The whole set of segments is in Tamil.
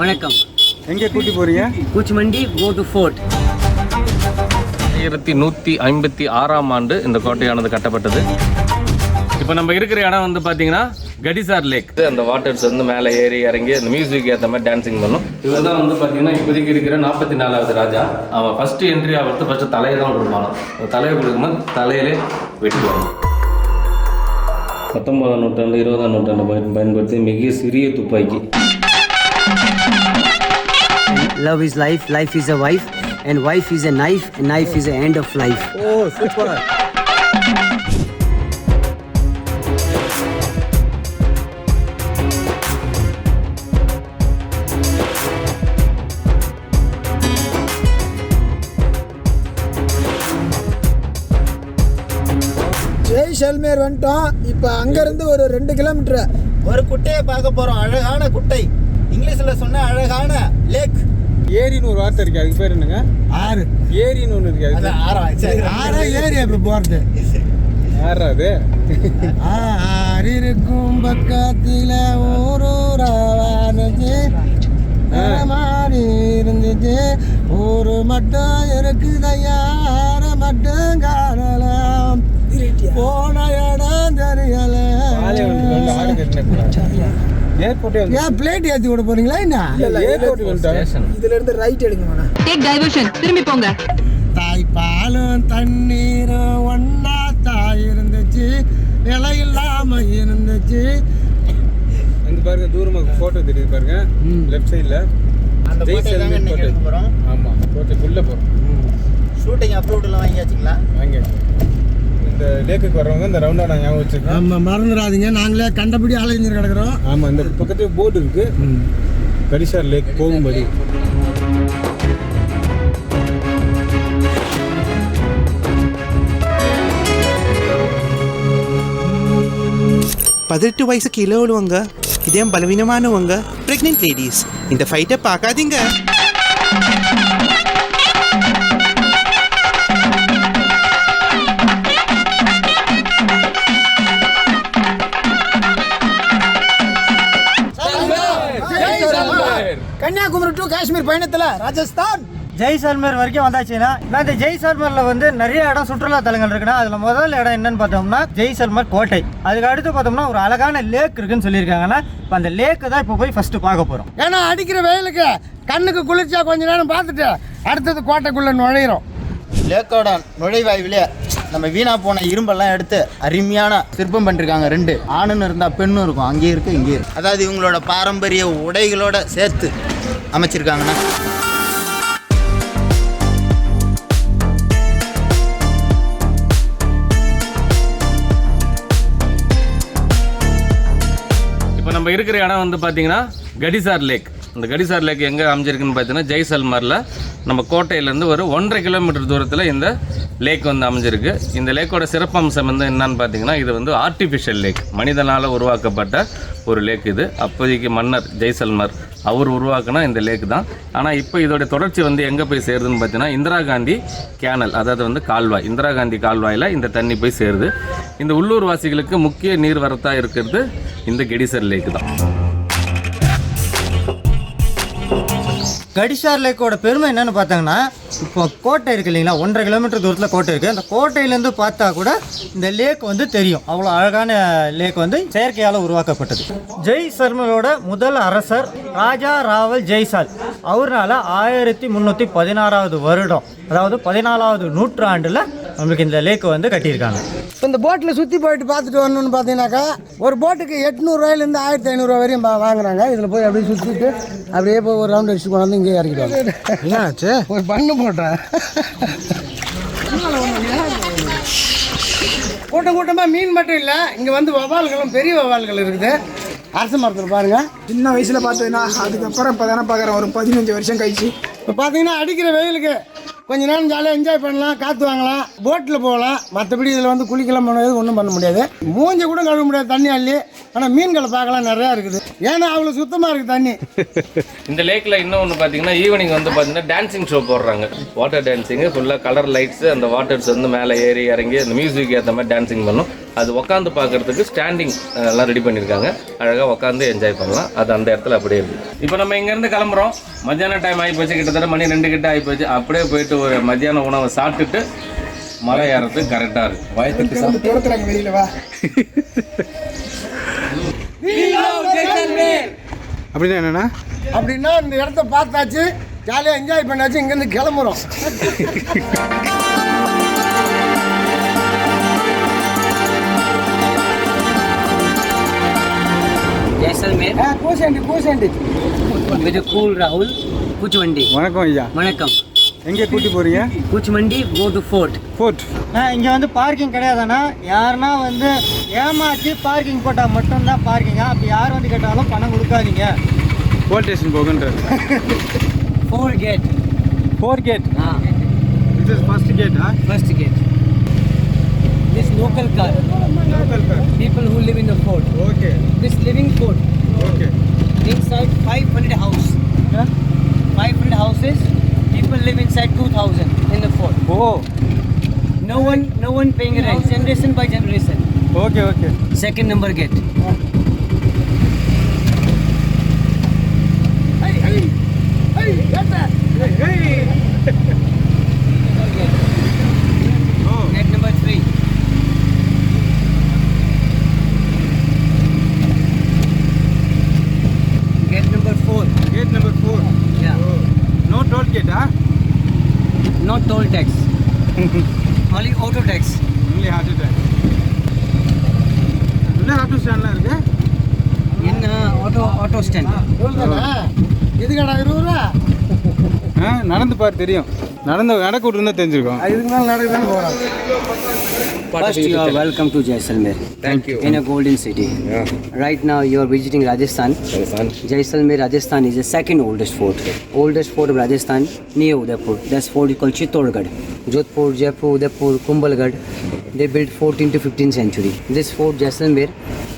வணக்கம். எங்கே கூட்டி போறீங்க? குச்மண்டி கோ டு ஃபோர்ட் ஆயிரத்தி நூற்றி ஐம்பத்தி ஆறாம் ஆண்டு இந்த கோட்டையானது கட்டப்பட்டது. இப்போ நம்ம இருக்கிற இடம் வந்து பார்த்தீங்கன்னா கடிசார் லேக் அந்த வாட்டர்ஸ் வந்து மேலே ஏறி இறங்கி அந்த மியூசிக் ஏற்ற மாதிரி டான்சிங் பண்ணும். இவர் தான் வந்து பார்த்தீங்கன்னா இப்போதைக்கு இருக்கிற நாற்பத்தி நாலாவது ராஜா. அவன் ஃபஸ்ட்டு என்ட்ரி ஆகிறது ஃபஸ்ட்டு தலையை தான் அந்த தலையை கொடுக்கும்போது தலையிலே வெட்டுவாங்க பத்தொன்பதாம் நூற்றாண்டு இருபதாம் நூற்றாண்டு பயன் பயன்படுத்தி மிக சிறிய துப்பாக்கி. Love is life life is a wife and wife is a knife and knife is a end of life ஓ சூப்பர் ஜெய்சல்மேர் வந்துட்டோம். இப்போ அங்கேருந்து ஒரு ரெண்டு கிலோமீட்டர் ஒரு குட்டையை பார்க்க போறோம். அழகான குட்டை. இங்கிலீஷ்ல சொன்ன அழகான லேக் ஏரின்னு ஒரு வார்த்தை இருக்கு அதுக்கு பேர் என்னங்க? ஆறு. ஏரின்னு ஒன்று இருக்கு அது ஆறா சரி. ஆறா ஏரியா இப்போ போகிறது அது? ஆறு இருக்கும் பக்கத்தில் ஊரூராவானது மாறி இருந்துச்சு ஊரு மட்டும் இருக்குதையா? ஆற மட்டும் காணலாம். போன இடம் தெரியல. ஏர்போர்ட்டே வந்து ஏன் பிளேட் ஏற்றி விட போறீங்களா என்ன? இல்ல ஏர்போர்ட் இதுல இருந்து ரைட் எடுங்க டேக் டைவர்ஷன் திரும்பி போங்க. தாய் பாலும் தண்ணீரும் ஒன்னா தாய் இருந்துச்சு. நிலை இல்லாம இருந்துச்சு. அங்க பாருங்க தூரமா போட்டோ தெரியுது பாருங்க. லெஃப்ட் சைடுல அந்த கோட்டை தாங்க இன்னைக்கு எடுக்க போறோம். ஆமா கோட்டைக்குள்ள போறோம். ஷூட்டிங் அப்ரூவ்ட்லாம் வாங்கியாச்சுங்களா? வாங்க இந்த லேக்குக்கு வர்றவங்க இந்த ரவுண்டா நான் ஞாபகம் வச்சிருக்கேன். ஆமா மறந்துடாதீங்க. நாங்களே கண்டபடி அலைஞ்சு கிடக்குறோம். ஆமா இந்த பக்கத்துல போர்டு இருக்கு. கரிசார் லேக் போகும்படி பதினெட்டு வயசு கீழே உள்ளவங்க இதயம் பலவீனமானவங்க பிரெக்னென்ட் லேடிஸ் இந்த ஃபைட்டை பார்க்காதீங்க. பயணத்துல ராஜஸ்தான். ஜெய்சல்மேர் வரைக்கும் வந்தாச்சுன்னா இந்த ஜெய்சல்மேர்ல வந்து நிறைய இடம் சுற்றுலா தலங்கள் இருக்குன்னா அதுல முதல் இடம் என்னன்னு பார்த்தோம்னா ஜெய்சல்மேர் கோட்டை. அதுக்கு அடுத்து பார்த்தோம்னா ஒரு அழகான லேக் இருக்குன்னு சொல்லியிருக்காங்கன்னா இப்போ அந்த லேக்கு தான் இப்போ போய் ஃபர்ஸ்ட் பார்க்க போறோம். ஏன்னா அடிக்கிற வெயிலுக்கு கண்ணுக்கு குளிர்ச்சியா கொஞ்ச நேரம் பார்த்துட்டு அடுத்தது கோட்டைக்குள்ள நுழையிறோம். லேக்கோட நுழைவாய்விலே நம்ம வீணா போன இரும்பெல்லாம் எடுத்து அருமையான சிற்பம் பண்ணிருக்காங்க ரெண்டு. ஆணுன்னு இருந்தால் பெண்ணும் இருக்கும். அங்கேயும் இருக்கு இங்கேயும் இருக்கு. அதாவது இவங்களோட பாரம்பரிய உடைகளோட சேர்த்து அமைச்சிருக்காங்கண்ணா. இப்போ நம்ம இருக்கிற இடம் வந்து பார்த்தீங்கன்னா கடிசார் லேக். இந்த கடிசார் லேக் எங்கே அமைஞ்சிருக்குன்னு பார்த்தீங்கன்னா ஜெய்சல்மரில். நம்ம கோட்டையிலேருந்து ஒரு ஒன்றரை கிலோமீட்டர் தூரத்தில் இந்த லேக் வந்து அமைஞ்சிருக்கு. இந்த லேக்கோட சிறப்பம்சம் வந்து என்னன்னு பார்த்தீங்கன்னா இது வந்து ஆர்டிஃபிஷியல் லேக் மனிதனால் உருவாக்கப்பட்ட ஒரு லேக் இது. அப்போதைக்கு மன்னர் ஜெய்சல்மர் அவர் உருவாக்குன இந்த லேக் தான். ஆனால் இப்போ இதோடைய தொடர்ச்சி வந்து எங்கே போய் சேருதுன்னு பார்த்தீங்கன்னா இந்திரா காந்தி கேனல் அதாவது வந்து கால்வாய். இந்திரா காந்தி கால்வாயில் இந்த தண்ணி போய் சேருது. இந்த உள்ளூர் வாசிகளுக்கு முக்கிய நீர்வரத்தாக இருக்கிறது இந்த கெடிசர் லேக் தான். கடிசார் லேக்கோட பெருமை என்னன்னு பார்த்தாங்கன்னா இப்போ கோட்டை இருக்கு இல்லைங்களா? ஒன்றரை கிலோமீட்டர் தூரத்தில் கோட்டை இருக்குது அந்த கோட்டையிலேருந்து பார்த்தா கூட இந்த லேக் வந்து தெரியும். அவ்வளோ அழகான லேக் வந்து செயற்கையால் உருவாக்கப்பட்டது. ஜெய் சர்மலோட முதல் அரசர் ராஜா ராவல் ஜெய்சால். அவர்னால ஆயிரத்தி முந்நூற்றி பதினாறாவது வருடம் அதாவது பதினாலாவது நூற்றாண்டில் நம்மளுக்கு இந்த லேக் வந்து கட்டியிருக்காங்க. இப்போ இந்த போட்டில் சுற்றி போயிட்டு பார்த்துட்டு வரணும்னு பார்த்தீங்கன்னாக்கா ஒரு போட்டுக்கு எட்நூறுவாயிலேருந்து ஆயிரத்தி ஐநூறுரூவா வரையும் பா- வாங்குறாங்க. இதில் போய் அப்படியே சுற்றிட்டு அப்படியே போய் ஒரு ரவுண்ட் அடிச்சு கொண்டாந்து இங்கே இறக்கிடுவாங்க. என்னாச்சு? ஒரு பண்ணு போட்டேன் கூட்டம் கூட்டமாக மீன் மட்டும் இல்லை இங்கே வந்து வவால்களும் பெரிய வவால்கள் இருக்குது. அரச மரத்தில் பாருங்க. சின்ன வயசுல பார்த்ததுன்னா அதுக்கப்புறம் இப்போ தானே பார்க்குறேன் ஒரு பதினஞ்சு வருஷம் கழிச்சு. இப்போ பார்த்தீங்கன்னா அடிக்கிற வெயிலுக்கு கொஞ்ச நேரம் ஜாலியாக என்ஜாய் பண்ணலாம் காற்று வாங்கலாம் போட்டில் போகலாம். மற்றபடி இதில் வந்து குளிக்கலாம் பண்ணது ஒன்றும் பண்ண முடியாது. மூஞ்ச கூட கழுவ முடியாது தண்ணி அள்ளி. ஆனால் மீன்களை பார்க்கலாம் நிறையா இருக்குது. ஏன்னா அவ்வளோ சுத்தமாக இருக்குது தண்ணி. இந்த லேக்கில் இன்னும் ஒன்று பார்த்தீங்கன்னா ஈவினிங் வந்து பார்த்தீங்கன்னா டான்சிங் ஷோ போடுறாங்க. வாட்டர் டான்சிங்கு ஃபுல்லாக கலர் லைட்ஸு அந்த வாட்டர்ஸ் வந்து மேலே ஏறி இறங்கி அந்த மியூசிக் ஏற்ற மாதிரி டான்சிங் பண்ணும். அது உட்காந்து பார்க்குறதுக்கு ஸ்டாண்டிங் எல்லாம் ரெடி பண்ணியிருக்காங்க அழகாக உட்காந்து என்ஜாய் பண்ணலாம். அது அந்த இடத்துல அப்படியே இருக்குது இப்போ நம்ம இங்கேருந்து கிளம்புறோம். மத்தியான டைம் ஆகி போச்சு கிட்டத்தட்ட மணி ரெண்டு கிட்ட ஆகி போச்சு. அப்படியே போயிட்டு ஒரு மத்தியான உணவை சாப்பிட்டுட்டு மலை ஏறதுக்கு கரெக்டாக இருக்குது வயத்துக்கு வெளியில வா. அப்படின்னா என்னண்ணா அப்படின்னா இந்த இடத்த பார்த்தாச்சு ஜாலியாக என்ஜாய் பண்ணாச்சு இங்கேருந்து கிளம்புறோம். பூசேண்டி பூசேண்டி. With a cool Rahul. Kuchmandi. வணக்கம் ஐயா. Vanakkam. எங்கே கூட்டி போறீங்க Kuchmandi, go to fort. Fort இங்கே வந்து பார்க்கிங் கிடையாதுண்ணா யாருன்னா வந்து ஏமாற்றி பார்க்கிங் போட்டால் மட்டும்தான் பார்க்கிங்கா அப்படி யார் வந்து கேட்டாலும் பணம் கொடுக்காதீங்க போலீஸ் ஸ்டேஷன் போகுன்றாரு Four gate. Four gate Ah, இது ஃபர்ஸ்ட் கேட்டா first gate. This local car. Local car People who live in the fort. Okay This living fort. Okay Inside 500 house. 500 houses. people live inside 2000 in the fort. Oh. No one, no one paying rent. Generation by generation. Okay, okay. Second number gate. Hey, hey, hey, get that. Hey, hey. Not toll tax. Only auto tax. Only heart attack உள்ள ஆட்டோ ஸ்டாண்ட்லாம் இருக்கு uh, auto auto stand. எதுக்கடா இருபது ரூபா ஆ நடந்து பாரு தெரியும் நடந்து நடக்க விட்டுருந்தா தெரிஞ்சிருக்கோம் இதுக்கு மேலே நடக்குதுன்னு போகிறோம் First, you are welcome to Jaisalmer. Thank you. In a golden city. Right now, you are visiting Rajasthan. Jaisalmer, Rajasthan is the second oldest fort. Oldest fort of Rajasthan near Udaipur. That's fort is called Chittorgarh. Jodhpur, Jaipur, Udaipur, Kumbhalgarh. They built 14th to 15th century. This fort Jaisalmer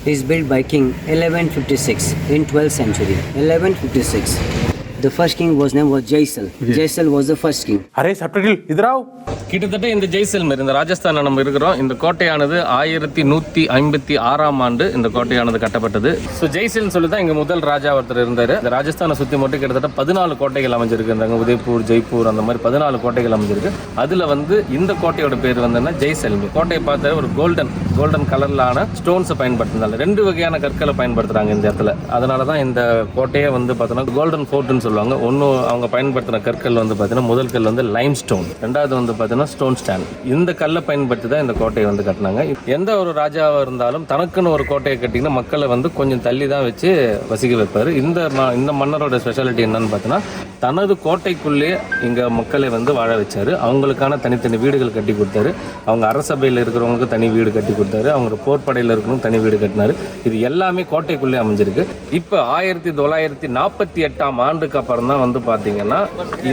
is built by King 1156 in 12th century. 1156. The first king was name was Jaisal. Jaisal was the first king. அரே சப்டைட்டில் இதுராவ் கிட்டத்தட்ட இந்த ஜெய்சல்மர் இந்த ராஜஸ்தானில் நம்ம இருக்கிறோம். இந்த கோட்டையானது ஆயிரத்தி நூற்றி ஐம்பத்தி ஆறாம் ஆண்டு இந்த கோட்டையானது கட்டப்பட்டது. ஸோ ஜெய்சல்னு சொல்லி தான் இங்கே முதல் ராஜா ஒருத்தர் இருந்தார். இந்த ராஜஸ்தானை சுற்றி மட்டும் கிட்டத்தட்ட பதினாலு கோட்டைகள் அமைஞ்சிருக்கு. இந்த உதய்பூர் ஜெய்ப்பூர் அந்த மாதிரி பதினாலு கோட்டைகள் அமைஞ்சிருக்கு. அதில் வந்து இந்த கோட்டையோட பேர் வந்து என்ன? ஜெய்சல்மர் கோட்டையை பார்த்த ஒரு கோல்டன் கோல்டன் கலர்லான ஸ்டோன்ஸை பயன்படுத்தினால ரெண்டு வகையான கற்களை பயன்படுத்துகிறாங்க இந்த இடத்துல. அதனால தான் இந்த கோட்டையை வந்து பார்த்தோன்னா கோல்டன் ஃபோர்ட்னு சொல்லுவாங்க. ஒன்று அவங்க பயன்படுத்தின கற்கள் வந்து பார்த்தீங்கன்னா முதல் கல் வந்து லைம் ஸ்டோன் ரெண்டாவது வந்து பார்த்தீங்கன்னா ஸ்டோன் ஸ்டாண்ட் இந்த கல்லை பயன்படுத்தி தான் இந்த கோட்டையை வந்து கட்டினாங்க. எந்த ஒரு ராஜாவாக இருந்தாலும் தனக்குன்னு ஒரு கோட்டையை கட்டிங்கன்னா மக்களை வந்து கொஞ்சம் தள்ளி தான் வச்சு வசிக்க வைப்பார். இந்த இந்த மன்னரோட ஸ்பெஷாலிட்டி என்னன்னு பார்த்தீங்கன்னா தனது கோட்டைக்குள்ளே இங்கே மக்களை வந்து வாழ வச்சார். அவங்களுக்கான தனித்தனி வீடுகள் கட்டி கொடுத்தாரு. அவங்க அரசபையில் இருக்கிறவங்களுக்கு தனி வீடு கட்டி கொடுத்தாரு. அவங்க போர்ப்படையில் இருக்கிறவங்க தனி வீடு கட்டினாரு. இது எல்லாமே கோட்டைக்குள்ளே அமைஞ்சிருக்கு. இப்போ ஆயிரத்தி தொள்ளாயிரத்தி நாற்பத்தி எட்டாம் ஆண்டுக்கு அப்புறம் தான் வந்து பார்த்தீங்கன்னா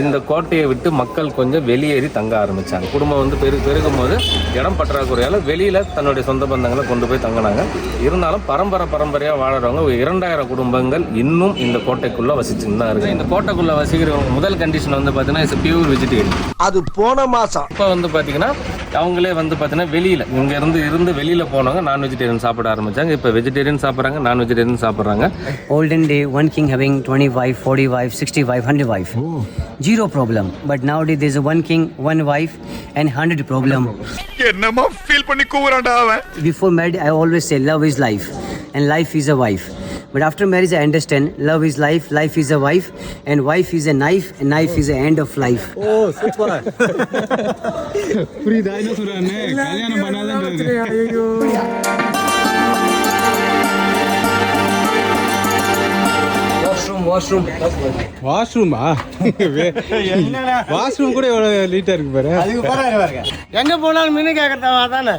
இந்த கோட்டையை விட்டு மக்கள் கொஞ்சம் வெளியேறி தங்க ஆரம்பிச்சாங்க. குடும்பம் வந்து பெரு பெருகும் போது இடம் பற்றாக்குறையால் வெளியில் தன்னுடைய சொந்த பந்தங்களை கொண்டு போய் தங்கினாங்க. இருந்தாலும் பரம்பரை பரம்பரையாக வாழறவங்க ஒரு இரண்டாயிரம் குடும்பங்கள் இன்னும் இந்த கோட்டைக்குள்ளே வசிச்சுன்னு தான் இருக்கு இந்த கோட்டைக்குள்ளே வசிக்கிறவங்க முதல் கண்டிஷன் வந்து பார்த்தீங்கன்னா இட்ஸ் பியூர் வெஜிடேரியன் அது போன மாதம் இப்போ வந்து பார்த்தீங்கன்னா அவங்களே வந்து பார்த்தீங்கன்னா வெளியில் இங்க இருந்து இருந்து வெளியில் போனவங்க நான் வெஜிடேரியன் சாப்பிட ஆரம்பிச்சாங்க இப்போ வெஜிடேரியன் சாப்பிட்றாங்க நான் வெஜிடேரியன் சாப்பிட்றாங்க Olden day, one king having 25, 40 wives, 65, 100 wife. Zero problem. But nowadays there's a one king, one wife, and 100 problem. என்னமா ஃபீல் பண்ணி கூவுறான்டா அவன் Before marriage, I always say love is life, and life is a wife. But after marriage, I understand love is life, life is a wife, and wife is a knife, and knife is the end of life. புரியுதா என்ன சொல்றான்னு கல்யாணம் பண்ணாதான் ஐயோ Washroom, washroom. வாஷ்ரூமா வாஷ்ரூம் கூட எவ்வளோ நீட்டாக இருக்கு பாரு எங்கே போனாலும் மீன் கேட்குறதா தானே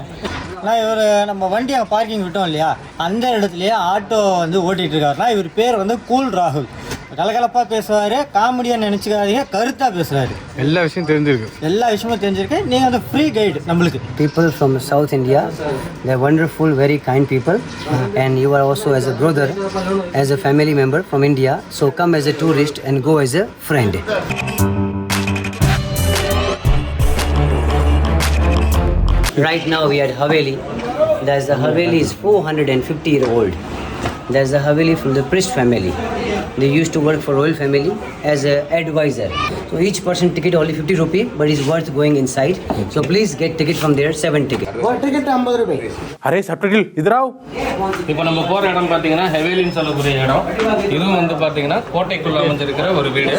நான் இவர் நம்ம வண்டியை பார்க்கிங் விட்டோம் இல்லையா அந்த இடத்துலயே ஆட்டோ வந்து ஓட்டிட்டு இருக்காருனா இவர் பேர் வந்து கூல் ராகுல். கலகலப்பாக பேசுவார் காமெடியாக நினச்சிக்காதீங்க கருத்தாக பேசுகிறாரு எல்லா விஷயம் தெரிஞ்சிருக்கு. எல்லா விஷயமும் தெரிஞ்சிருக்கு. நீங்கள் வந்து ஃப்ரீ கைடு நம்மளுக்கு. People from South India, they're wonderful, very kind people, and you are also as a brother, as a family member from India. So come as a tourist and go as a friend. Right now we at Haveli. That's the Haveli is 450 year old. That's the Haveli from the priest family. They used to work for royal family as a advisor. So each person ticket only 50 rupee, but it's worth going inside. So please get ticket from there, seven ticket. Ticket ஐம்பது ரூபாய் அரே சப்டைட்டில் இதுராவ்? இப்போ நம்ம போகிற இடம் பார்த்தீங்கன்னா ஹெவேலின்னு சொல்லக்கூடிய இடம். இதுவும் வந்து பார்த்தீங்கன்னா கோட்டைக்குள்ள அமைஞ்சிருக்கிற ஒரு வீடு.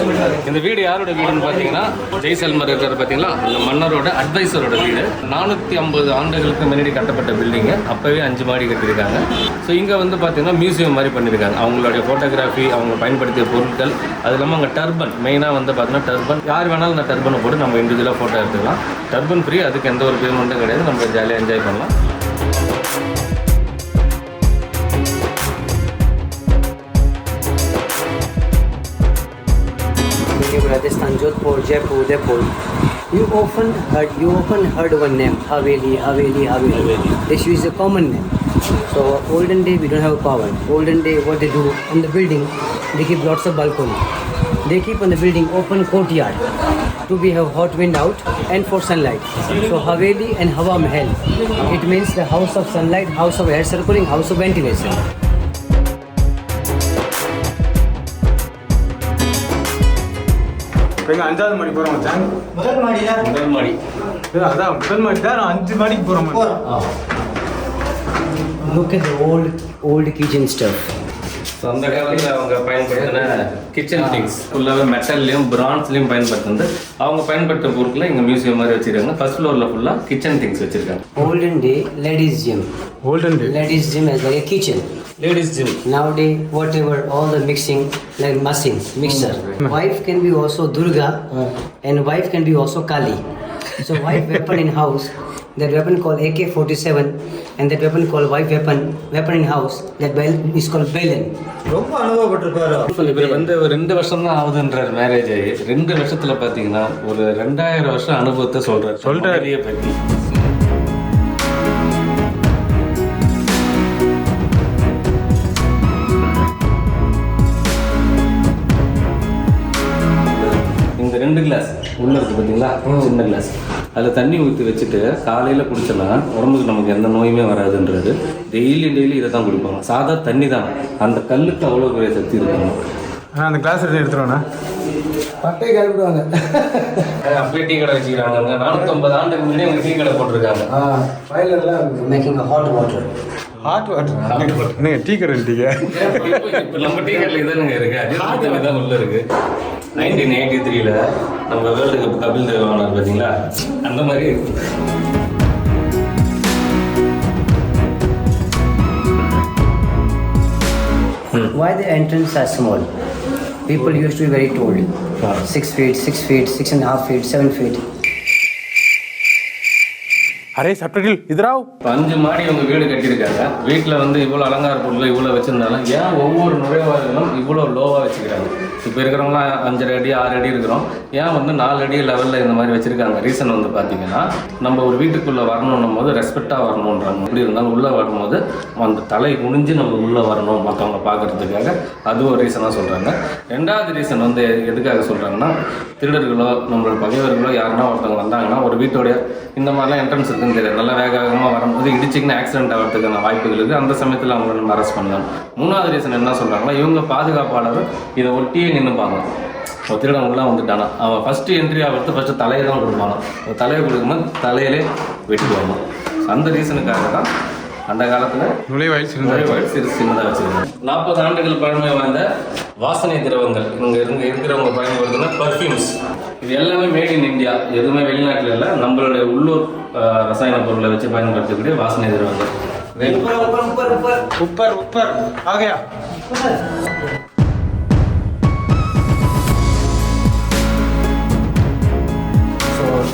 இந்த வீடு யாரோட வீடுன்னு பார்த்தீங்கன்னா ஜெய்சல்மர் இருக்கிற பார்த்தீங்களா? அந்த மன்னரோட அட்வைசரோட வீடு. நானூற்றி ஐம்பது ஆண்டுகளுக்கு முன்னாடி கட்டப்பட்ட பில்டிங்கு அப்போவே அஞ்சு மாடி கட்டியிருக்காங்க. ஸோ இங்கே வந்து பார்த்தீங்கன்னா மியூசியம் மாதிரி பண்ணியிருக்காங்க. அவங்களுடைய ஃபோட்டோகிராஃபி அவங்க பயன்படுத்திய பொருட்கள் அது இல்லாமல் அங்கே டர்பன் மெயினாக வந்து பார்த்தீங்கன்னா டர்பன் யார் வேணாலும் அந்த டர்பனை போட்டு நம்ம இண்டிவிஜுவலாக ஃபோட்டோ எடுத்துக்கலாம் டர்பன் ஃப்ரீ அதுக்கு எந்த ஒரு பேமெண்ட்டும் கிடையாது நம்ம ஜாலியாக என்ஜாய் பண்ணலாம் New Rajasthan, Jodhpur, Jaipur, Udaipur. You often heard you often heard one name, Haveli, Haveli, Haveli. This is a common name. So olden day we don't have power. Olden day what they do on the building, they keep lots of balcony. They keep on the building open courtyard to be have hot wind out and for sunlight. So Haveli and Hawa Mahal. It means the house of sunlight, house of air circulating, house of ventilation. இப்போ எங்க அஞ்சாவது மாடி போகிறோம் மச்சான் முதல் மாடியில் முதல் மாடி இது அதான் முதல் மாடி தான் நான் அஞ்சு மாடிக்கு போகிறோம் போகிறோம் Look at the old old kitchen stuff. So அந்த காலத்தில் அவங்க பயன்படுத்தின கிச்சன் திங்ஸ் ஃபுல்லாகவே மெட்டல்லையும் பிரான்ஸ்லையும் பயன்படுத்துனது அவங்க பயன்படுத்த பொருட்களை இங்கே மியூசியம் மாதிரி வச்சிருக்காங்க ஃபர்ஸ்ட் ஃப்ளோரில் ஃபுல்லாக கிச்சன் திங்ஸ் வச்சிருக்காங்க Olden day ladies gym. Olden day Ladies gym is like a kitchen. Ladies gym Nowadays, whatever all the mixing like machine mixer. Wife can be also Durga, and wife can be also Kali. So wife weapon in house. That weapon called AK-47, and that weapon called wife weapon weapon in house. That bel is called Belen. ரொம்ப அனுபவப்பட்டிருப்பாரு இவர் வந்து ஒரு ரெண்டு வருஷம் தான் ஆகுதுன்றார் மேரேஜ் ஆகி ரெண்டு வருஷத்துல பாத்தீங்கன்னா ஒரு ரெண்டாயிரம் வருஷம் அனுபவத்தை சொல்றாரு சொல்றாரு. மனைவியை பத்தி இந்த ரெண்டு கிளாஸ் உள்ள இருக்கு பாத்தீங்களா சின்ன கிளாஸ் அதில் தண்ணி ஊற்றி வச்சுட்டு காலையில் குடிச்சோன்னா உடம்புக்கு நமக்கு எந்த நோயுமே வராதுன்றது. டெய்லி டெய்லி இதை தான் குடிப்பாங்க. சாதா தண்ணி தான் அந்த கல்லுக்கு அவ்வளோ பெரிய சக்தி இருக்குங்க. ஆ அந்த கிளாஸ் எடுத்து எடுத்துருவேண்ணா பட்டை கிளப்பிடுவாங்க அப்படியே டீ கடை வச்சுக்கிறாங்க. நானூற்றம்பது ஆண்டுக்கு முன்னாடி அவங்க டீ கடை போட்டிருக்காங்க. ஃபைலெல்லாம் a hot water. Hot water tea கடை இப்போ நம்ம டீ கடையில் இதானுங்க இருக்கு. அது தான் உள்ள இருக்கு. நைன்டீன் எயிட்டி த்ரீல நம்ம வேர்ல்டு கப் கபில் தேவ் ஆனார் பார்த்தீங்களா அந்த மாதிரி இருக்கு. Why the entrance are small? People used to be very tall. Six feet, six feet, six and a half feet, seven feet. அரே சப்டைட்டில் இதுராவ். அஞ்சு மாடி அவங்க வீடு கட்டியிருக்காங்க. வீட்டில் வந்து இவ்வளோ அலங்கார பொருள் இவ்வளோ வச்சிருந்தாலும் ஏன் ஒவ்வொரு நுழைவாயிலும் இவ்வளோ லோவாக வச்சுக்கிறாங்க? இப்போ இருக்கிறவங்களாம் அஞ்சரை அடி ஆறு அடி இருக்கிறோம். ஏன் வந்து நாலு அடி லெவலில் இந்த மாதிரி வச்சிருக்காங்க? ரீசன் வந்து பார்த்தீங்கன்னா நம்ம ஒரு வீட்டுக்குள்ளே வரணுன்னும் போது ரெஸ்பெக்டாக வரணுன்றாங்க. எப்படி இருந்தாலும் உள்ளே வரும்போது அந்த தலை குனிஞ்சு நம்ம உள்ளே வரணும் மற்றவங்க பார்க்குறதுக்காக. அது ஒரு ரீசனாக சொல்கிறாங்க ரெண்டாவது ரீசன் வந்து எதுக்காக சொல்கிறாங்கன்னா திருடர்களோ நம்மளோட பகைவர்களோ யாருன்னா ஒருத்தவங்க வந்தாங்கன்னா ஒரு வீட்டோடைய இந்த மாதிரிலாம் என்ட்ரன்ஸ் இருக்குன்னு தெரியாது. நல்லா வேக வேகமாக வரும்போது இடிச்சிங்கன்னா ஆக்சிடென்ட் ஆகிறதுக்கான வாய்ப்புகள் இருக்குது அந்த சமயத்தில் அவங்கள நம்ம அரெஸ்ட் பண்ணலாம். மூணாவது ரீசன் என்ன சொல்கிறாங்கன்னா இவங்க பாதுகாப்பாளர் இதை ஒட்டியே நின்றுப்பாங்க திருடன் உள்ள வந்துட்டானா. அவன் ஃபஸ்ட்டு என்ட்ரி ஆகிறது ஃபஸ்ட்டு தலையை தான் கொடுப்பாங்க ஒரு தலையை கொடுக்கும்போது தலையிலே வெட்டுவாங்க அந்த ரீசனுக்காக தான் அந்த காலத்தில் நுழைவாயில் நுழைவாயில் சிறு சின்னதாக வச்சிருக்காங்க நாற்பது ஆண்டுகள் பழமை வாய்ந்த வாசனை திரவங்கள். இங்கே இருந்து இருக்கிறவங்க பயன்படுத்தின பர்ஃப்யூம்ஸ் இது எல்லாமே மேட் இன் இந்தியா எதுவுமே வெளிநாட்டில் இல்லை நம்மளுடைய உள்ளூர் ரசாயன பொருளை வச்சு பயன்படுத்தக்கூடிய வாசனை வேணும். உப்பர் உப்பர் ஆகையா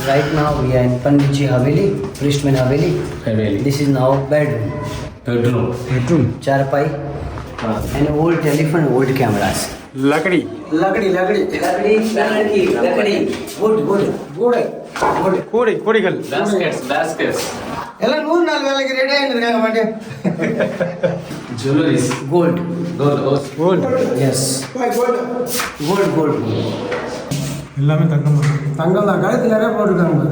right now we are in Panditji Haveli, Priestman Haveli. Haveli. This is now bedroom, Bedroom. charpai, and old telephone, old cameras. லக்கடி லக்கடி லக்கடி Lakdi, lakdi, lakdi, wood, wood. கூடை கூடை கூடை கூடைகள் Baskets, baskets. எல்லாம் நூறு நாள் வேலைக்கு ரெடியாக இருக்காங்க மாட்டே. Gold. Gold, gold. Gold Yes. Gold, gold, gold. எல்லாமே தங்கம் தங்கம் தான் கழுத்து நிறைய போட்டிருக்காங்க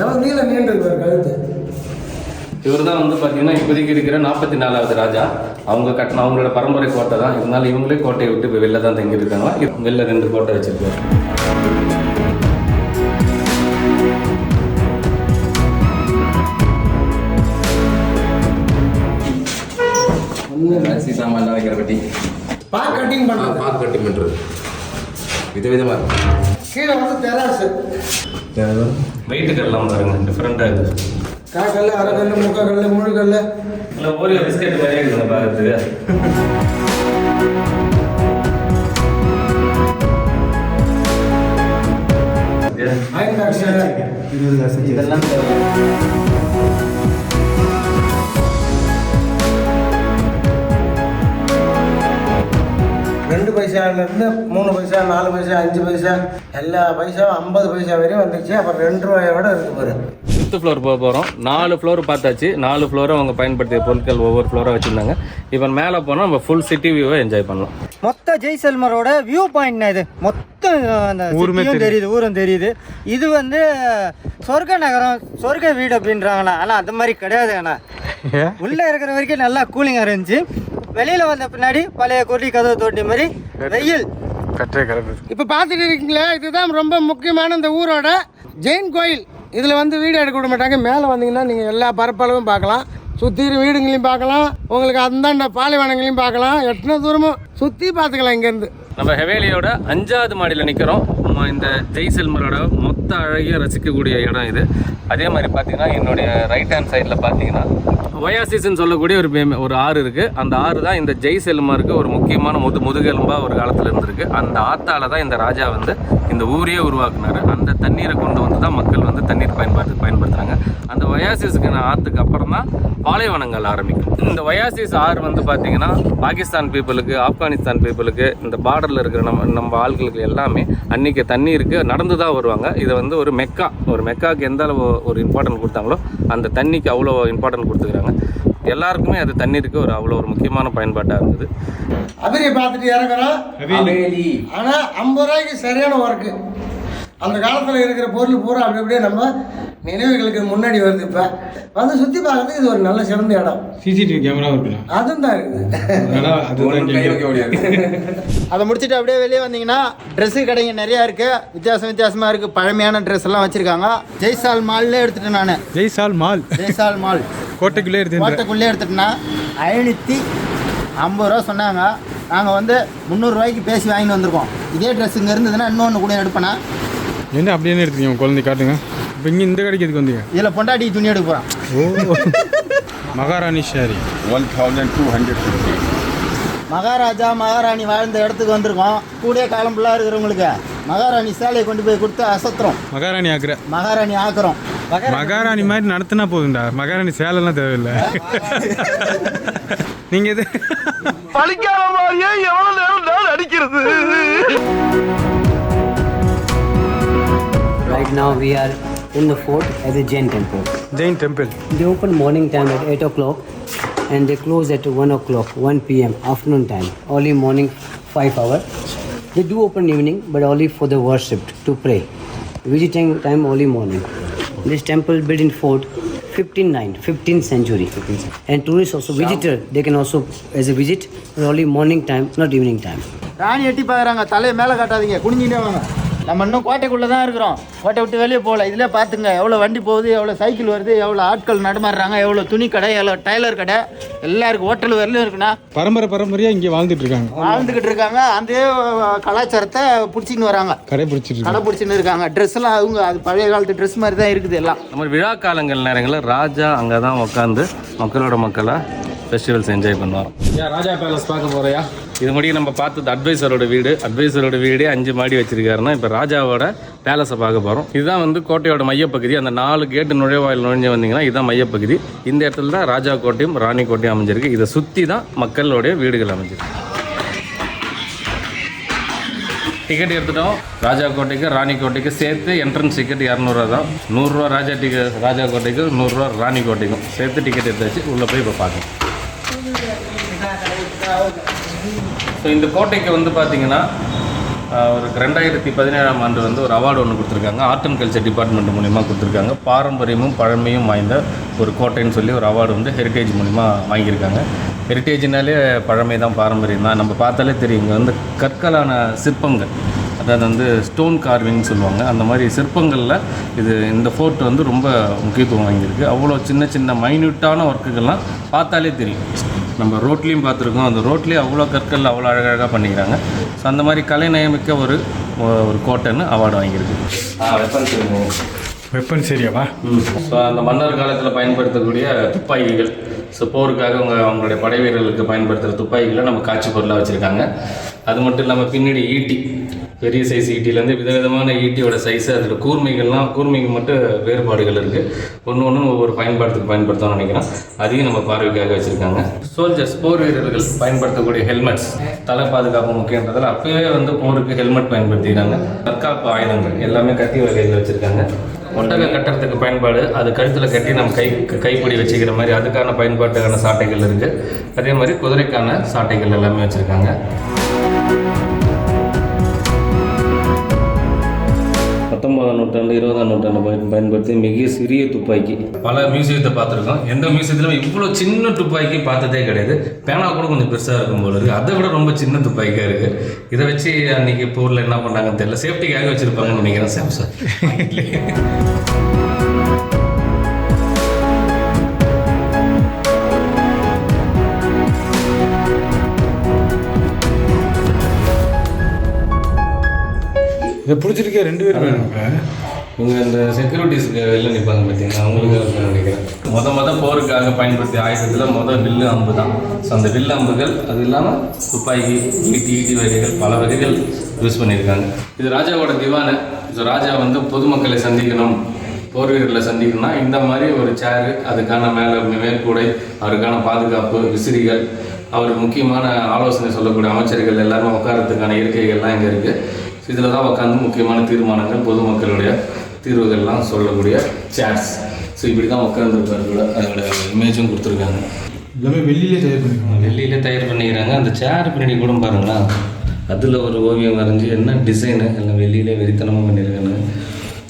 எவ்வளோ நீளம் நீண்டிருக்கு பாரு கழுத்து இவர் தான் வந்து பார்த்தீங்கன்னா இப்போதைக்கு இருக்கிற நாற்பத்தி நாலாவது ராஜா. அவங்க கட்டின அவங்களோட பரம்பரை கோட்டை தான். இருந்தாலும் இவங்களே கோட்டையை விட்டு இப்போ வெளில தான் தங்கியிருக்காங்க வெளில ரெண்டு கோட்டை வச்சிருக்காரு. சீதாமெல்லாம் வைக்கிற பெட்டி. பாக் கட்டிங் பண்ணுறது பாக்கு கட்டி பண்ணுறது விதவிதமாக இருக்கும் கீழே வந்து தெராசு வெயிட்டுக்கு எல்லாம் பாருங்க. டிஃப்ரெண்ட்டாக இருக்குது காக்கல் அரைக்கல் முக்காக்கல் முழுக்கல் இல்லை ஓரியோ பிஸ்கெட் மாதிரியே இருக்குங்க பார்க்கறதுக்கு இதெல்லாம் பைசாலேருந்து மூணு பைசா நாலு பைசா அஞ்சு பைசா எல்லா பைசாவும் ஐம்பது பைசா வரையும் வந்துச்சு அப்புறம் ரெண்டு ரூபாயோட இருக்கு பாரு. ஃபிஃப்த் ஃப்ளோர் போக போகிறோம் நாலு ஃப்ளோர் பார்த்தாச்சு. நாலு ஃப்ளோரும் அவங்க பயன்படுத்திய பொருட்கள் ஒவ்வொரு ஃப்ளோராக வச்சுருந்தாங்க. இப்போ மேலே போனால் நம்ம ஃபுல் சிட்டி வியூவை என்ஜாய் பண்ணலாம். மொத்த ஜெய்சல்மரோட வியூ பாயிண்ட் இது? மொத்தம் அந்த தெரியுது. ஊரும் தெரியுது. இது வந்து சொர்க்க நகரம் சொர்க்க வீடு அப்படின்றாங்கண்ணா. ஆனால் அது மாதிரி கிடையாது அண்ணா. உள்ளே இருக்கிற வரைக்கும் நல்லா கூலிங்காக இருந்துச்சு. வெளியில் வந்த பின்னாடி பழைய கொடி கதவு தோண்டி மாதிரி வெயில். இப்போ பார்த்துட்டு இருக்கீங்களா இதுதான் ரொம்ப முக்கியமான இந்த ஊரோட ஜெயின் கோயில். இதில் வந்து வீடு எடுக்க விட மாட்டாங்க. மேலே வந்தீங்கன்னா நீங்கள் எல்லா பரப்பளவும் பார்க்கலாம். சுற்றிரு வீடுங்களையும் பார்க்கலாம். உங்களுக்கு அந்தாண்ட பாலைவனங்களையும் பார்க்கலாம். எத்தனை தூரமும் சுற்றி பார்த்துக்கலாம் இங்கேருந்து. நம்ம ஹெவேலியோட அஞ்சாவது மாடியில் நிற்கிறோம் நம்ம இந்த ஜெய்சல்மரோட மொத்த அழகிய ரசிக்கக்கூடிய இடம் இது. அதே மாதிரி பார்த்தீங்கன்னா என்னுடைய ரைட் ஹேண்ட் சைடில் பார்த்தீங்கன்னா ஒயாசிஸ்ன்னு சொல்லக்கூடிய ஒரு ஒரு ஆறு இருக்குது அந்த ஆறு தான் இந்த ஜெய்சல்மருக்கு ஒரு முக்கியமான முது முதுகெலும்பாக ஒரு காலத்தில் இருந்திருக்கு. அந்த ஆத்தால தான் இந்த ராஜா வந்து இந்த ஊரையே உருவாக்குனாரு. அந்த தண்ணீரை கொண்டு வந்து தான் மக்கள் வந்து தண்ணீர் பயன்பாட்டு பயன்படுத்துகிறாங்க அந்த ஒயாசிஸ்க்கு ஆற்றுக்கு அப்புறம் தான் பாலைவனங்கள் ஆரம்பிக்கும். இந்த ஒயாசிஸ் ஆறு வந்து பார்த்தீங்கன்னா பாகிஸ்தான் பீப்புளுக்கு ஆப்கானிஸ்தான் பீப்புளுக்கு இந்த பார்டரில் இருக்கிற நம்ம நம்ம ஆட்களுக்கு எல்லாமே அன்றைக்கி தண்ணீருக்கு நடந்து தான் வருவாங்க. இதை வந்து ஒரு மெக்கா ஒரு மெக்காவுக்கு எந்த அளவு ஒரு இம்பார்ட்டன்ட் கொடுத்தாங்களோ அந்த தண்ணிக்கு அவ்வளோ இம்பார்ட்டன்ட் கொடுத்துக்கிறாங்க. எல்லாருக்குமே அது தண்ணீருக்கு ஒரு அவ்வளோ ஒரு முக்கியமான பயன்பாட்டாக இருந்தது. அபிரியை பார்த்துட்டு இறங்குறோம் ஆனால் ஐம்பது ரூபாய்க்கு சரியான ஒர்க்கு அந்த காலத்தில் இருக்கிற பொருள் பூரா அப்படி அப்படியே நம்ம நினைவுகளுக்கு முன்னாடி வருது இப்போ. வந்து சுற்றி பார்க்கறதுக்கு இது ஒரு நல்ல சிறந்த இடம். சிசிடிவி கேமரா இருக்கலாம் அதுவும் தான் இருக்குது அதை முடிச்சுட்டு அப்படியே வெளியே வந்தீங்கன்னா ட்ரெஸ்ஸு கடைங்க நிறையா இருக்குது வித்தியாசம் வித்தியாசமாக இருக்குது பழமையான ட்ரெஸ் எல்லாம் வச்சுருக்காங்க. ஜெய்சால் மால்லே எடுத்துட்டேன் நான். ஜெய்சால் மால் ஜெய்சால் மால் கோட்டைக்குள்ளே எடுத்து கோட்டைக்குள்ளே எடுத்துட்டேன்னா ஐநூற்றி ஐம்பது ரூபா சொன்னாங்க. நாங்கள் வந்து முந்நூறுரூவாய்க்கு பேசி வாங்கிட்டு வந்திருக்கோம். இதே ட்ரெஸ் இங்கே இருந்ததுன்னா இன்னொன்று கூட எடுப்பேனா? என்ன அப்படியே எடுத்துக்கீங்க குழந்தை காட்டுங்க. இப்போ இங்கே இந்த கடைக்கு எதுக்கு வந்தீங்க? இதில் பொண்டாட்டி துணி எடுக்க போகிறோம் ஓ. மகாராணி Shari one thousand two hundred fifty maharaja maharani வாழ்ந்த இடத்துக்கு வந்திருக்கோம். கூடிய காலம் ஃபுல்லாக இருக்கிறவங்களுக்கு மகாராணி சேலையை கொண்டு போய் கொடுத்து அசத்துறோம். மகாராணி ஆக்குற. மகாராணி ஆக்குறோம். மகாராணி மாதிரி நடத்தினா போதும்டா. மகாராணி சேலைலாம் தேவையில்லை. நீங்கள் இது Right now we are in the fort at the Jain temple. Jain temple They open morning time at 8 o'clock and they close at 1 o'clock, 1 p.m. afternoon time. Only morning 5 hour. They do open evening but only for the worship to pray. Visiting time only morning. This temple built in fort 1509, 15th century. And tourists also visitor they can also as a visit but only morning time, not evening time. Rani எட்டி பார்க்குறாங்க தலையை மேலே காட்டாதீங்க குனிஞ்சிட்டே வாங்க நம்ம இன்னும் கோட்டைக்குள்ளே தான் இருக்கிறோம். கோட்டை விட்டு வெளியே போகல. இதில் பார்த்துங்க எவ்வளோ வண்டி போகுது எவ்வளோ சைக்கிள் வருது எவ்வளோ ஆட்கள் நடமாடுறாங்க எவ்வளோ துணி கடை எவ்வளோ டைலர் கடை எல்லாருக்கும் ஹோட்டல் வரலும் இருக்குண்ணா. பரம்பரை பரம்பரையாக இங்கே வாழ்ந்துட்டு இருக்காங்க. வாழ்ந்துக்கிட்டு இருக்காங்க. அந்த கலாச்சாரத்தை பிடிச்சின்னு வராங்க. கடைபிடிச்சிட்டு இருக்காங்க கடைப்பிடிச்சின்னு இருக்காங்க. ட்ரெஸ் எல்லாம் அவங்க அது பழைய காலத்து ட்ரெஸ் மாதிரி தான் இருக்குது எல்லாம். நம்ம விழா காலங்கள் நேரங்களில் ராஜா அங்கே தான் உட்காந்து மக்களோட மக்களாக ஃபெஸ்டிவல்ஸ் என்ஜாய் பண்ணுவார் ஏன் ராஜா பேலஸ் பார்க்க போறியா? இது முடிய நம்ம பார்த்தது அட்வைசரோட வீடு. அட்வைசரோட வீடே அஞ்சு மாடி வச்சிருக்காருன்னா இப்போ ராஜாவோட பேலஸை பார்க்க போகிறோம் இதுதான் வந்து கோட்டையோட மையப்பகுதி. அந்த நாலு கேட்டு நுழைவாயில் நுழைஞ்சு வந்தீங்கன்னா இதுதான் மையப்பகுதி. இந்த இடத்துல தான் ராஜா கோட்டையும் ராணி கோட்டையும் அமைஞ்சிருக்கு. இதை சுற்றி தான் மக்களுடைய வீடுகள் அமைஞ்சிருக்கு. டிக்கெட் எடுத்துட்டோம். ராஜா கோட்டைக்கு ராணி கோட்டைக்கு சேர்த்து என்ட்ரன்ஸ் டிக்கெட் இரநூறுவா தான். நூறுரூவா ராஜா டிக்கெட் ராஜா கோட்டைக்கு நூறுரூவா ராணி கோட்டைக்கும் சேர்த்து டிக்கெட் எடுத்தாச்சு. உள்ளே போய் இப்போ பார்க்கணும் ஸோ இந்த கோட்டைக்கு வந்து பார்த்தீங்கன்னா ஒரு ரெண்டாயிரத்தி பதினேழாம் ஆண்டு வந்து ஒரு அவார்டு ஒன்று கொடுத்துருக்காங்க. ஆர்ட் அண்ட் கல்ச்சர் டிபார்ட்மெண்ட் மூலிமா கொடுத்துருக்காங்க. பாரம்பரியமும் பழமையும் வாய்ந்த ஒரு கோட்டைன்னு சொல்லி ஒரு அவார்டு வந்து ஹெரிட்டேஜ் மூலிமா வாங்கியிருக்காங்க. ஹெரிட்டேஜ்னாலே பழமை தான் பாரம்பரியம் தான் நம்ம பார்த்தாலே தெரியும் இங்கே வந்து கற்களான சிற்பங்கள். அதாவது வந்து ஸ்டோன் கார்விங்னு சொல்லுவாங்க. அந்த மாதிரி சிற்பங்களில் இது இந்த ஃபோர்ட் வந்து ரொம்ப முக்கியத்துவம் வாங்கியிருக்கு. அவ்வளோ சின்ன சின்ன மைன்யூட்டான ஒர்க்குகள்லாம் பார்த்தாலே தெரியும். நம்ம ரோட்லேயும் பார்த்துருக்கோம். அந்த ரோட்லேயே அவ்வளோ கற்கள் அவ்வளோ அழகழகாக பண்ணிக்கிறாங்க. ஸோ அந்த மாதிரி கலை நயமிக்க ஒரு ஒரு கோட்டைன்னு அவார்டு வாங்கியிருக்கு. ஆ வெப்பன்ஸ் வெப்பன் சரியாவா ஸோ அந்த மன்னர் காலத்தில் பயன்படுத்தக்கூடிய துப்பாக்கிகள். ஸோ போருக்காக அவங்க அவங்களுடைய படை வீரர்களுக்கு பயன்படுத்துகிற துப்பாக்கிகளை நம்ம காட்சி பொருளாக வச்சுருக்காங்க. அது மட்டும் இல்லாமல் பின்னாடி ஈட்டி. பெரிய சைஸ் ஈட்டிலேருந்து விதவிதமான ஈட்டியோட சைஸு அதில் கூர்மைகள்லாம் கூர்மைக்கு மட்டும் வேறுபாடுகள் இருக்குது ஒன்று ஒன்று ஒவ்வொரு பயன்பாட்டுக்கு பயன்படுத்தணும்னு நினைக்கிறேன். அதையும் நம்ம பார்வைக்காக வச்சுருக்காங்க. சோல்ஜர்ஸ் போர் வீரர்கள் பயன்படுத்தக்கூடிய ஹெல்மெட்ஸ் தலை பாதுகாப்பு முக்கியன்றதில் அப்போவே வந்து போருக்கு ஹெல்மெட் பயன்படுத்திக்கிறாங்க. தற்காப்பு ஆயுதங்கள் எல்லாமே கத்தி வகைகள் வச்சுருக்காங்க. ஒட்டக கட்டுறதுக்கு பயன்பாடு அது கழுத்தில் கட்டி நம்ம கை கைப்பிடி வச்சுக்கிற மாதிரி அதுக்கான பயன்பாட்டுக்கான சாட்டைகள் இருக்குது அதே மாதிரி குதிரைக்கான சாட்டைகள் எல்லாமே வச்சுருக்காங்க. நூற்றாண்டு இருபதாம் நூற்றாண்டு பயன் பயன்படுத்தி மிக சிறிய துப்பாக்கி. பல மியூசியத்தை பார்த்துருக்கோம். எந்த மியூசியத்திலும் இவ்வளோ சின்ன துப்பாக்கி பார்த்ததே கிடையாது. பேனா கூட கொஞ்சம் பெருசாக இருக்கும் போல இருக்குது அதை விட ரொம்ப சின்ன துப்பாக்கியாக இருக்குது இதை வச்சு அன்றைக்கி போரில் என்ன பண்ணாங்கன்னு தெரியல. சேஃப்டிக்காக வச்சுருப்பாங்கன்னு நினைக்கிறேன் சாம்சங் இதை பிடிச்சிருக்கே ரெண்டு பேரும். வேணுங்க இவங்க இந்த செக்யூரிட்டிஸ்க்கு வெளில நிற்பாங்க பார்த்தீங்கன்னா அவங்களுக்கு நான் நினைக்கிறேன். மொத மொதல் போருக்காக பயன்படுத்திய ஆயுதத்தில் மொதல் வில்லு அம்பு தான். ஸோ அந்த வில்லு அம்புகள் அது இல்லாமல் துப்பாக்கி ஈட்டி ஈட்டி வகைகள் பல வகைகள் யூஸ் பண்ணியிருக்காங்க. இது ராஜாவோட திவானை. ஸோ ராஜா வந்து பொதுமக்களை சந்திக்கணும் போர் வீரர்களை சந்திக்கணும்னா இந்த மாதிரி ஒரு சேரு அதுக்கான மேலே மேற்கூடை அவருக்கான பாதுகாப்பு விசிறிகள் அவர் முக்கியமான ஆலோசனை சொல்லக்கூடிய அமைச்சர்கள் எல்லாருமே உட்காரத்துக்கான இருக்கைகள்லாம் இங்கே இருக்குது இதில் தான் உட்காந்து முக்கியமான தீர்மானங்கள் பொதுமக்களுடைய தீர்வுகள்லாம் சொல்லக்கூடிய சேர்ஸ் ஸோ இப்படி தான் உட்காந்துருப்பாரு கூட. அதோட இமேஜும் கொடுத்துருக்காங்க. எல்லாமே வெளியிலே தயார் பண்ணிருக்காங்க. வெளியில தயார் பண்ணிக்கிறாங்க. அந்த சேர் பின்னாடி கூட பாருங்களேன். அதில் ஒரு ஓவியம் வரைஞ்சி என்ன டிசைனு எல்லாம் வெளியிலே வெறித்தனமாக பண்ணியிருக்காங்க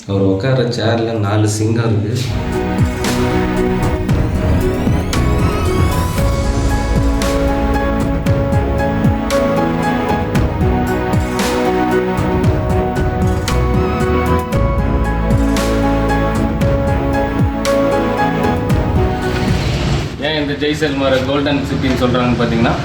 அவர் உட்கார சேரில் நாலு சிங்கம் இருக்குது ஜெய்சல் மர கோல்டன் சிட்டின்னு சொல்கிறாங்கன்னு பார்த்தீங்கன்னா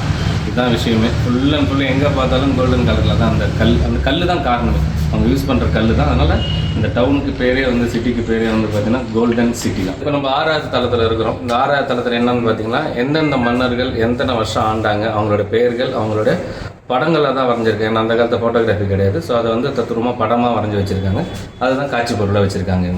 இதுதான் விஷயமே. ஃபுல் அண்ட் ஃபுல்லு எங்கே பார்த்தாலும் கோல்டன் கலரில் தான் அந்த கல் அந்த கல் தான் காரணமே. அவங்க யூஸ் பண்ணுற கல் தான். அதனால் இந்த டவுனுக்கு பேரே வந்து சிட்டிக்கு பேரே வந்து பார்த்தீங்கன்னா கோல்டன் சிட்டி தான். இப்போ நம்ம ஆறாவது தளத்தில் இருக்கிறோம். இந்த ஆறாவது தளத்தில் என்னன்னு பார்த்தீங்கன்னா எந்தெந்த மன்னர்கள் எத்தனை வருஷம் ஆண்டாங்க அவங்களோட பெயர்கள் அவங்களோட படங்களில் தான் வரைஞ்சிருக்காங்க. அந்த காலத்து ஃபோட்டோகிராஃபி கிடையாது. ஸோ அதை வந்து தத்துரூபமாக படமாக வரைஞ்சி வச்சுருக்காங்க. அதுதான் காட்சி பொருளாக வச்சுருக்காங்க.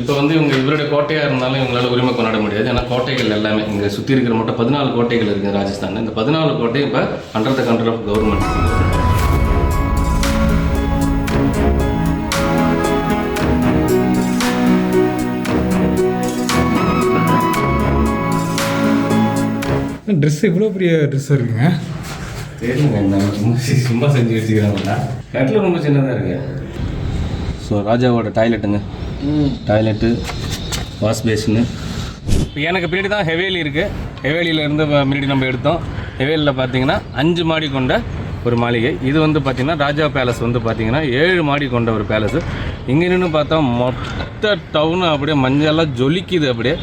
இப்போ வந்து இவங்க இவருடைய கோட்டையாக இருந்தாலும் இவங்களால உரிமை கொண்டாட முடியாது. ஏன்னா கோட்டைகள் எல்லாமே இங்கே சுற்றி இருக்கிற மட்டும் பதினாலு கோட்டைகள் இருக்குது ராஜஸ்தானில். இந்த பதினாலு கோட்டை இப்போ under the control of government dress இவ்வளோ பெரிய ட்ரெஸ் இருக்குங்க? தெரியுங்க சும்மா சும்மா செஞ்சு வச்சுக்கிறாங்களா கட்டில் ரொம்ப சின்னதாக இருக்கு. ஸோ ராஜாவோட டாய்லெட்டுங்க டாய்லெட்டு வாஷ் பேஷனு இப்போ எனக்கு பின்னாடி தான் ஹெவேலி இருக்குது ஹெவேலியிலேருந்து முன்னாடி நம்ம எடுத்தோம். ஹெவேலியில் பார்த்தீங்கன்னா அஞ்சு மாடி கொண்ட ஒரு மாளிகை. இது வந்து பார்த்திங்கன்னா ராஜா பேலஸ் வந்து பார்த்திங்கன்னா ஏழு மாடி கொண்ட ஒரு பேலஸு. இங்கே நின்று பார்த்தா மொத்த டவுனு அப்படியே மஞ்சளாக ஜொலிக்குது அப்படியே.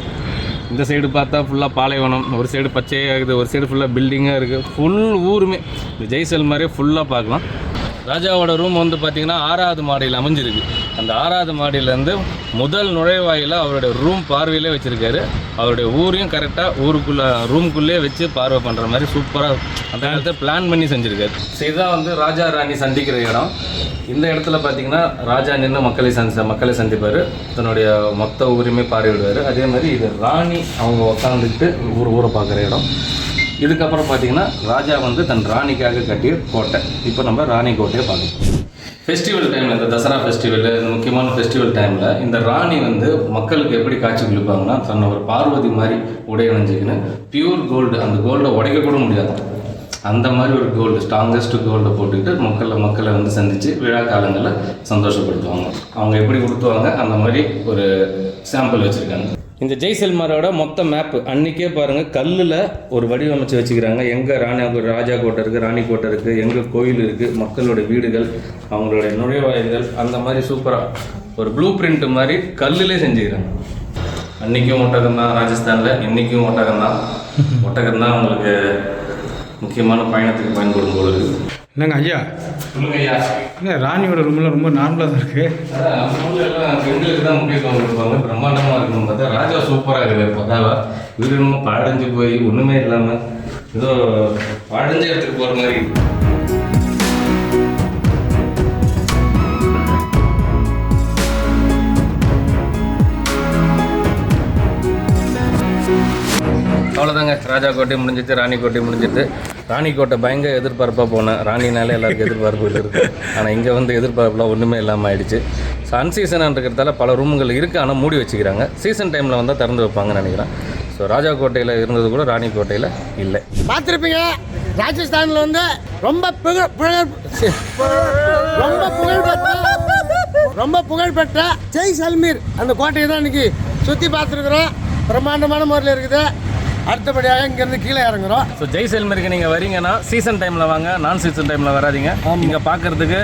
இந்த சைடு பார்த்தா ஃபுல்லாக பாலைவனம். ஒரு சைடு பச்சையாக இருக்குது. ஒரு சைடு ஃபுல்லாக பில்டிங்காக இருக்குது ஃபுல் ஊருமே. இந்த ஜெய்சல் மாதிரியே ஃபுல்லாக பார்க்கலாம். ராஜாவோட ரூம் வந்து பார்த்திங்கன்னா ஆறாவது மாடியில் அமைஞ்சிருக்கு. அந்த ஆறாவது மாடியிலேருந்து முதல் நுழைவாயில் அவருடைய ரூம் பார்வையிலே வச்சுருக்காரு. அவருடைய ஊரையும் கரெக்டாக ஊருக்குள்ளே ரூம்குள்ளேயே வச்சு பார்வை பண்ணுற மாதிரி சூப்பராக அந்த காலத்தை பிளான் பண்ணி செஞ்சுருக்காரு. ஸோ இதுதான் வந்து ராஜா ராணி சந்திக்கிற இடம். இந்த இடத்துல பார்த்தீங்கன்னா ராஜா நின்று மக்களை சந்தி மக்களை சந்திப்பார். தன்னுடைய மொத்த ஊரையுமே பார்வையிடுவார். அதே மாதிரி இது ராணி அவங்க உட்காந்துக்கிட்டு ஊர் ஊரை பார்க்குற இடம். இதுக்கப்புறம் பார்த்தீங்கன்னா ராஜா வந்து தன் ராணிக்காக கட்டிய கோட்டை. இப்போ நம்ம ராணி கோட்டையை பார்க்கணும் ஃபெஸ்டிவல் டைமில் இந்த தசரா ஃபெஸ்டிவல் இந்த முக்கியமான ஃபெஸ்டிவல் டைமில் இந்த ராணி வந்து மக்களுக்கு எப்படி காட்சி கொடுப்பாங்கன்னா தன்னை ஒரு பார்வதி மாதிரி உடை அணிஞ்சிக்கின்னு பியூர் கோல்டு அந்த கோல்டை உடைக்க கூட முடியாது. அந்த மாதிரி ஒரு கோல்டு ஸ்ட்ராங்கஸ்ட் கோல்டை போட்டுக்கிட்டு மக்களை மக்களை வந்து சந்தித்து விழா காலங்களில் சந்தோஷப்படுத்துவாங்க. அவங்க எப்படி கொடுத்துவாங்க அந்த மாதிரி ஒரு சாம்பிள் வச்சுருக்காங்க. இந்த ஜெய்சல்மாரோட மொத்த மேப் அன்றைக்கே பாருங்கள் கல்லில் ஒரு வடிவமைச்சு வச்சுக்கிறாங்க. எங்கே ராணி ராஜா கோட்டை இருக்குது ராணி கோட்டை இருக்குது எங்கே கோயில் இருக்குது மக்களோட வீடுகள் அவங்களுடைய நுழைவாயில்கள் அந்த மாதிரி சூப்பராக ஒரு ப்ளூ பிரிண்ட் மாதிரி கல்லுலே செஞ்சுக்கிறாங்க. அன்றைக்கும் ஒட்டகம் தான் ராஜஸ்தானில் இன்றைக்கும் ஒட்டகம் தான். ஒட்டகம் தான் அவங்களுக்கு முக்கியமான பயணத்துக்கு பயன்படும் பொழுது. இருக்குது என்னங்க ஐயா? சொல்லுங்க ஐயா. என்ன ராணியோட ரூம்ல ரொம்ப நார்மலாக தான் இருக்கு? அதான் நம்ம ஊர்ல எல்லாம் பெண்களுக்கு தான் முக்கியத்துவம் கொடுப்பாங்க. பிரம்மாண்டமாக இருக்கணும் பார்த்தா ராஜா சூப்பராக இருக்குது பதாவா வீடு பாழஞ்சு போய் ஒன்றுமே இல்லாமல் ஏதோ பாழஞ்ச இடத்துக்கு போகிற மாதிரி. இருக்கு. அவ்வளோதாங்க ராஜா கோட்டை முடிஞ்சிட்டு ராணி கோட்டை முடிஞ்சிட்டு ராணி கோட்டை பயங்கர எதிர்பார்ப்பாக போனேன். ராணினாலே எல்லாருக்கும் எதிர்பார்ப்பு இருக்குது ஆனால் இங்கே வந்து எதிர்பார்ப்புலாம் ஒன்றுமே இல்லாமல் ஆயிடுச்சு. ஸோ அன்சீசனாக இருக்கிறதால பல ரூமுகள் இருக்குது ஆனால் மூடி வச்சுக்கிறாங்க. சீசன் டைமில் வந்தால் திறந்து வைப்பாங்கன்னு நினைக்கிறேன். ஸோ ராஜா கோட்டையில் இருந்தது கூட ராணி கோட்டையில் இல்லை. பார்த்துருப்பீங்க? ராஜஸ்தானில் வந்து ரொம்ப புகழ் புகழ் ரொம்ப புகழ்பெற்ற ரொம்ப புகழ்பெற்ற ஜெய்சல்மீர் அந்த கோட்டையை தான் இன்னைக்கு சுற்றி பார்த்துருக்குறோம். பிரம்மாண்டமான முறையில் இருக்குது. அடுத்தபடியாக இங்கேருந்து கீழே இறங்குறோம். ஸோ ஜெய்சல்மருக்கு நீங்கள் வரீங்கன்னா சீசன் டைமில் வாங்க நான் சீசன் டைமில் வராதீங்க. இங்கே பார்க்கறதுக்கு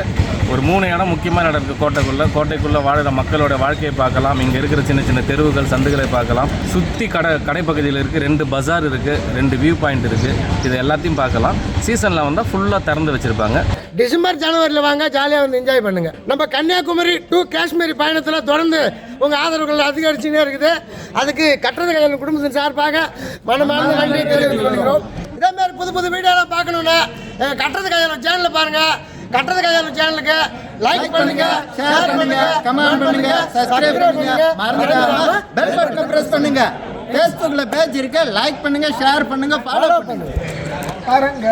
ஒரு மூணு இடம் முக்கியமான இடம் இருக்குது கோட்டைக்குள்ளே. கோட்டைக்குள்ளே வாழ்கிற மக்களோட வாழ்க்கையை பார்க்கலாம். இங்கே இருக்கிற சின்ன சின்ன தெருவுகள் சந்துகளை பார்க்கலாம். சுற்றி கடை கடைப்பகுதியில் இருக்குது ரெண்டு பஜார் இருக்குது ரெண்டு வியூ பாயிண்ட் இருக்குது இது எல்லாத்தையும் பார்க்கலாம். சீசனில் வந்தால் ஃபுல்லாக திறந்து வச்சுருப்பாங்க. டிசம்பர் ஜனவரியில் வாங்க. ஜாலியாக வந்து என்ஜாய் பண்ணுங்கள் நம்ம கன்னியாகுமரி டு காஷ்மீர் பயணத்தில் தொடர்ந்து உங்கள் ஆதரவுகள் அதிகரிச்சுன்னே இருக்குது. அதுக்கு கட்டுறது குடும்பத்தின் சார்பாக மனமார்ந்த நன்றி தெரிவித்துக் கொள்கிறோம். இதே மாதிரி புது புது வீடியோலாம் பார்க்கணுன்னா கட்டுறது கையில் சேனலில் பாருங்க. கட்டுறது கையில் சேனலுக்கு லைக் பண்ணுங்க ஷேர் பண்ணுங்க கமெண்ட் பண்ணுங்க சப்ஸ்கிரைப் பண்ணுங்க. மறந்துடாம பெல் பட்டனை பிரஸ் பண்ணுங்க. ஃபேஸ்புக்கில் பேஜ் இருக்கு லைக் பண்ணுங்க ஷேர் பண்ணுங்க ஃபாலோ பண்ணுங்க. பாருங்க.